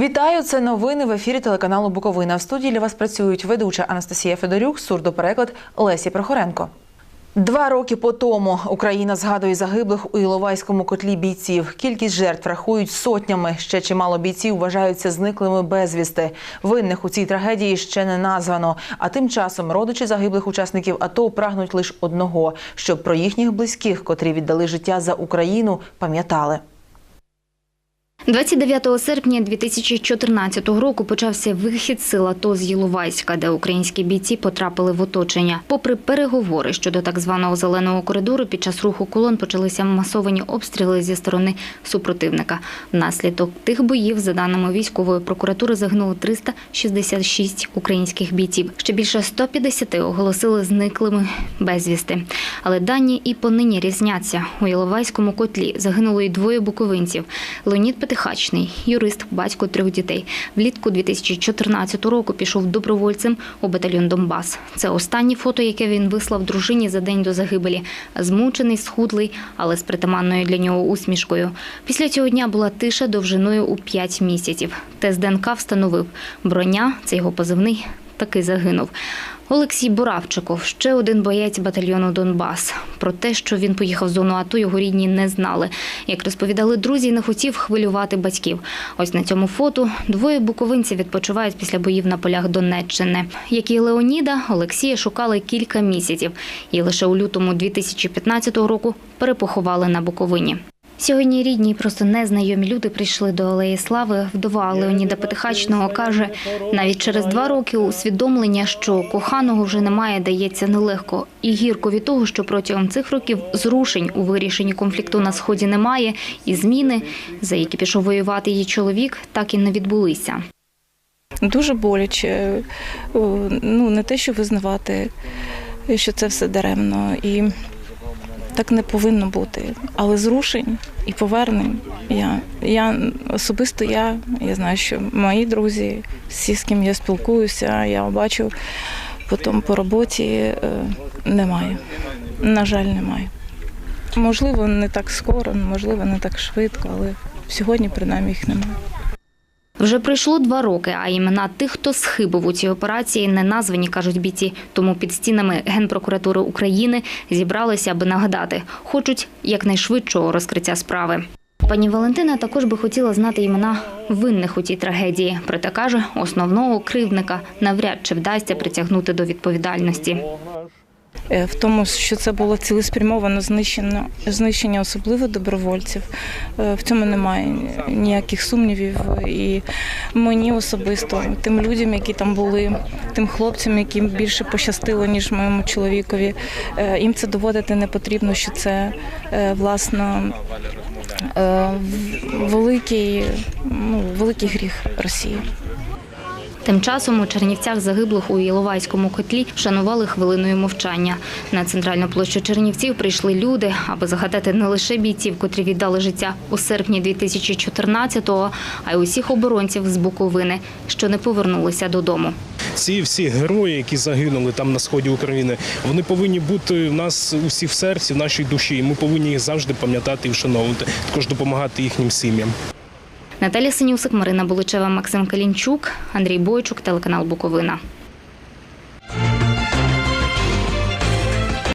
Вітаю! Це новини в ефірі телеканалу Буковина. В студії для вас працюють ведуча Анастасія Федорюк, сурдопереклад Лесі Прохоренко. Два роки по тому Україна згадує загиблих у Іловайському котлі бійців. Кількість жертв рахують сотнями. Ще чимало бійців вважаються зниклими безвісти. Винних у цій трагедії ще не названо. А тим часом родичі загиблих учасників АТО прагнуть лише одного, щоб про їхніх близьких, котрі віддали життя за Україну, пам'ятали. 29 серпня 2014 року почався вихід сил АТО з Єловайська, де українські бійці потрапили в оточення. Попри переговори щодо так званого зеленого коридору, під час руху колон почалися масовані обстріли зі сторони супротивника. Внаслідок тих боїв, за даними військової прокуратури, загинуло 366 українських бійців. Ще більше 150 оголосили зниклими безвісти. Але дані і понині різняться. У Іловайському котлі загинуло і двоє буковинців. Леонід Петихачний, юрист, батько трьох дітей. Влітку 2014 року пішов добровольцем у батальйон Донбас. Це останнє фото, яке він вислав дружині за день до загибелі. Змучений, схудлий, але з притаманною для нього усмішкою. Після цього дня була тиша довжиною у 5 місяців. Тест ДНК встановив броня, це його позивний, таки загинув. Олексій Буравчиков, ще один боєць батальйону Донбас. Про те, що він поїхав в зону АТО, його рідні не знали. Як розповідали друзі, не хотів хвилювати батьків. Ось на цьому фото двоє буковинців відпочивають після боїв на полях Донеччини. Як і Леоніда, Олексія шукали кілька місяців. І лише у лютому 2015 року перепоховали на Буковині. Сьогодні рідні, і просто незнайомі люди прийшли до Алеї Слави. Вдова Леоніда Петихачного каже, навіть через два роки усвідомлення, що коханого вже немає, дається нелегко. І гірко від того, що протягом цих років зрушень у вирішенні конфлікту на сході немає, і зміни, за які пішов воювати її чоловік, так і не відбулися. Дуже боляче. Ну, не те, що визнавати, що це все даремно. І так не повинно бути. Але зрушень і повернень я, я особисто я, я знаю, що мої друзі, всі, з ким я спілкуюся, я бачу потім по роботі е, немає. На жаль, немає. Можливо, не так скоро, можливо, не так швидко, але сьогодні принаймні їх немає. Вже пройшло два роки, а імена тих, хто схибив у цій операції, не названі, кажуть бійці. Тому під стінами Генпрокуратури України зібралися, аби нагадати, хочуть якнайшвидшого розкриття справи. Пані Валентина також би хотіла знати імена винних у цій трагедії. Проте каже, основного кривдника навряд чи вдасться притягнути до відповідальності. Е, в тому, що це було цілеспрямовано знищення, знищення особливо добровольців. Е, В цьому немає ніяких сумнівів. І мені особисто, тим людям, які там були, тим хлопцям, яким більше пощастило, ніж моєму чоловікові, е, їм це доводити не потрібно, що це е, власно е, великий, ну, великий гріх Росії. Тим часом у Чернівцях загиблих у Іловайському котлі вшанували хвилиною мовчання. На центральну площу Чернівців прийшли люди, аби згадати не лише бійців, котрі віддали життя у серпні 2014-го, а й усіх оборонців з Буковини, що не повернулися додому. ці всі герої, які загинули там на сході України, вони повинні бути в нас усі в серці, в нашій душі. Ми повинні їх завжди пам'ятати і вшановувати, також допомагати їхнім сім'ям. Наталя Синюсик, Марина Буличева, Максим Калінчук, Андрій Бойчук, телеканал Буковина.